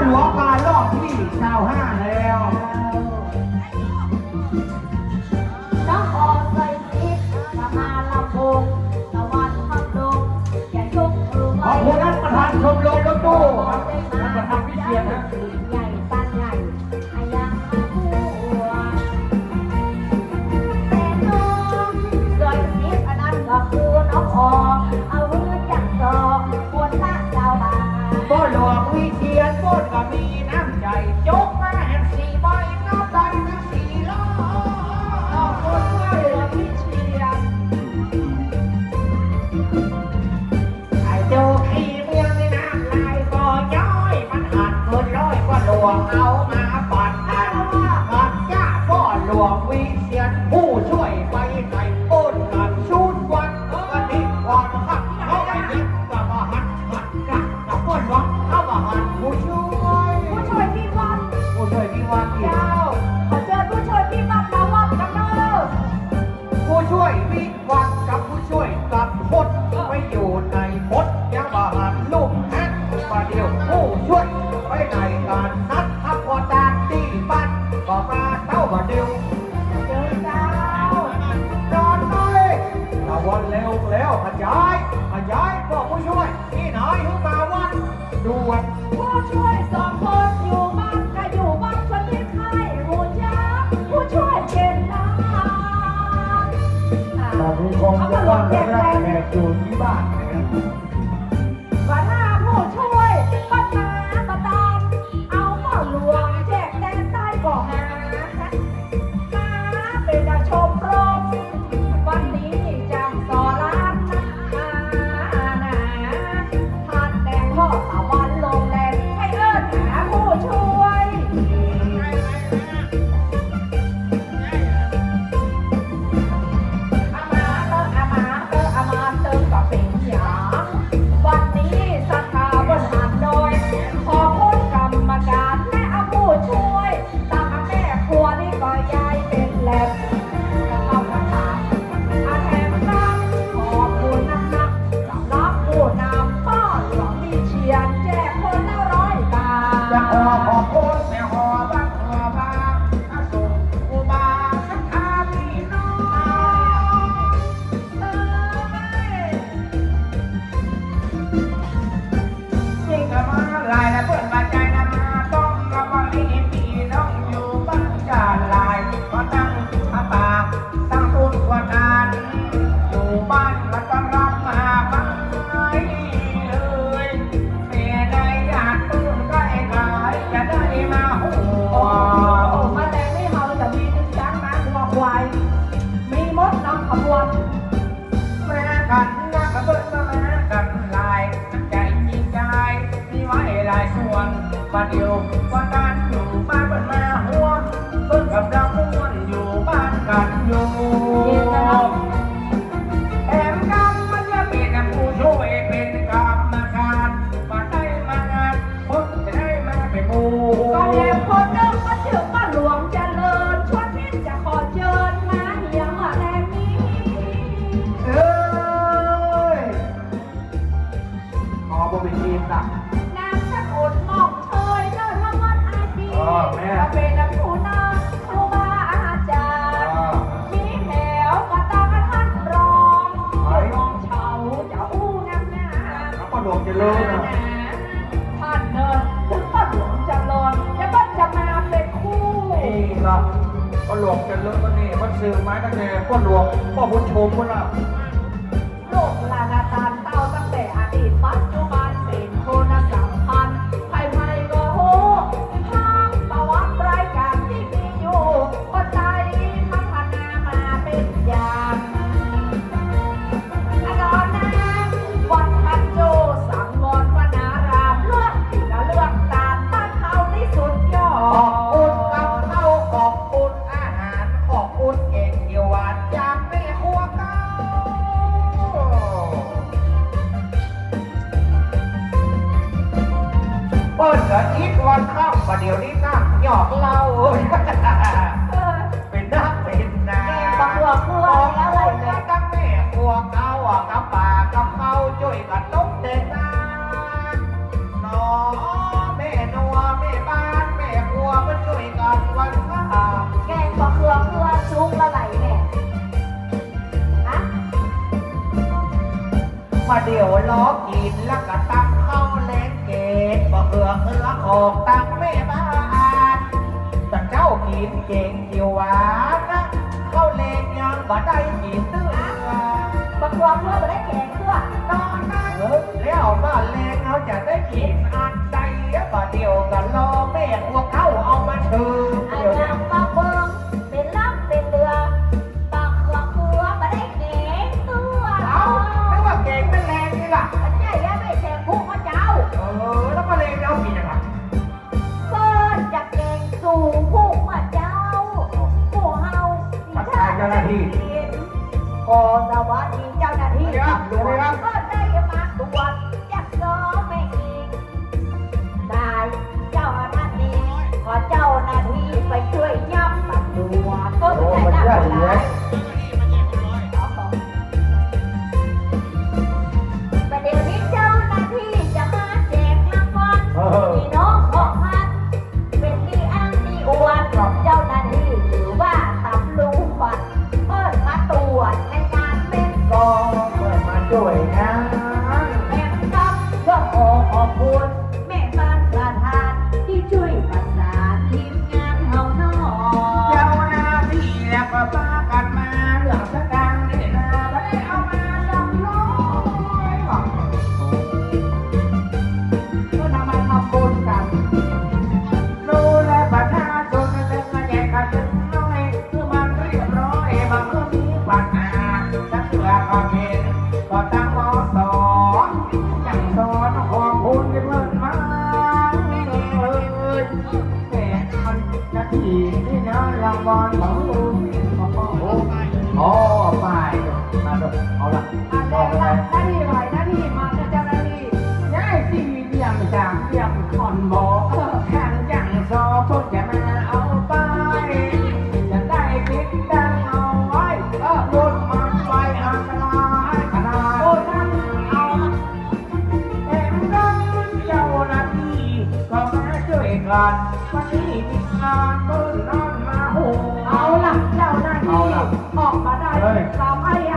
เพราะหลวงมารอบที่เก้าห้าแล้วน้องออกใส่ซิปประมาณลำโพงตะวันพับลงอย่ายกมือขไว้อบคุณท่านประธานชมรมรถตู้ครับท่านประธานวิเชียรนะใหญ่ตั้งใหญ่อายังหัวแต่น้องใส่ซิปอันนั้นก็คือน้องออก เอามือจับดอกบนหน้าเจ้าบ่าวบ่หลวงวิเชีย คนก็มีน้ำใจจกมาแห่งสี่ใบน้ำใจทั้งสี่ล้อคนไมากเลยพี่เชียร์ไอ้โจขี่เมืองในน้ำลายบ่ย้อย มันหัดเกินร้อยกว่าหลวงเอามา เดียวผู้ช่วยไปในการนัดทักพอตานตีบ้านก็มาเต้ามาเดียวเจอเจ้านอนเลยตะวันเร็วแล้วขยายขยายบอกผู้ช่วยนี่หน่อยขึ้นมาวันด่วน วนประเดียวว่าการอยู่บ้านเป็นมาหัวเพิ่งกับเราม้วนอยู่บ้านกันอยู่แถมกันมันจะเป็นผู้ช่วยเป็นกรรมการมาได้มางานคนจะได้มาเป็นหมู่ก็เรียกคนเดิมมาถึงมาหลวงเจริญชวนพิษจะขอเชิญมาเหียงแรงนี้เอ้ยขอบ่เป็นทีมนะนามสกุลมอง แม่ก็เป็นผู้นำครูบาอาจารย์มีแถวกระตากระทันรองรองเฉาจะอู้งามงาแล้วก็หลวงเจริญนะท่านเดินถึงพ่อหลวงจำลองจะต้องจะมาเป็นคู่นี่ครับก็หลวงเจริญก็นี่มันซื้อไม้ตั้งแต่พ่อหลวงพ่อบุญชมคนละ เปิดเกิดอีกวันข้ามประเดี๋ยวนี้นั่งหยอกเล่าเออเป็นนักเป็นนาบักหัวครัว มาเดี๋ยวล้อกินแล้วก็ตั้งเข้าแรงเกตบ่เอือเอือกออกตั้งแม่บ้านแต่เจ้ากินเก่งเกี่ยวหวานนะเข้าแรงยังบ่ได้กินเตื้อบักความเพื่อบ่ได้แกงเพื่อตอน ขอสวัส นะแม่ครับก็ขอขอบคุณแม่บ้านประธานที่ช่วยประสานทีมงานเฮาหน่อเจ้าหน้าที่แล้วก็พากันมาเรื่องสตางค์นี่นะไม่ได้เอามาลำน้อยหรอกก็นำมาทำบุญกันรู้และประชาชนเรื่องมาแจกกันถึงน้อยคือมันเรียบร้อยบางเรื่องมีปัญหาถ้าเชื่อก็เห็นก็ตั้ง อันบอแรกกอะไรหน้าที่หน่อยหน้าที่มาเจ้าหน้าที่ย้ายสี่เหลี่ยมจากเหลี่ยมคอนบอกแข่งจังซอพวกจะมาเอาไปจะได้คิดดังเอาไว้เออรถมันไฟอันตรายขนาดโอ้นั่นเอาเอ็มกันเจ้าหน้าที่ก็มาช่วยกันวันนี้มีงานเบิ้ลนอนมาโหเอาล่ะเจ้าหน้าที่ออกมาได้ตามให้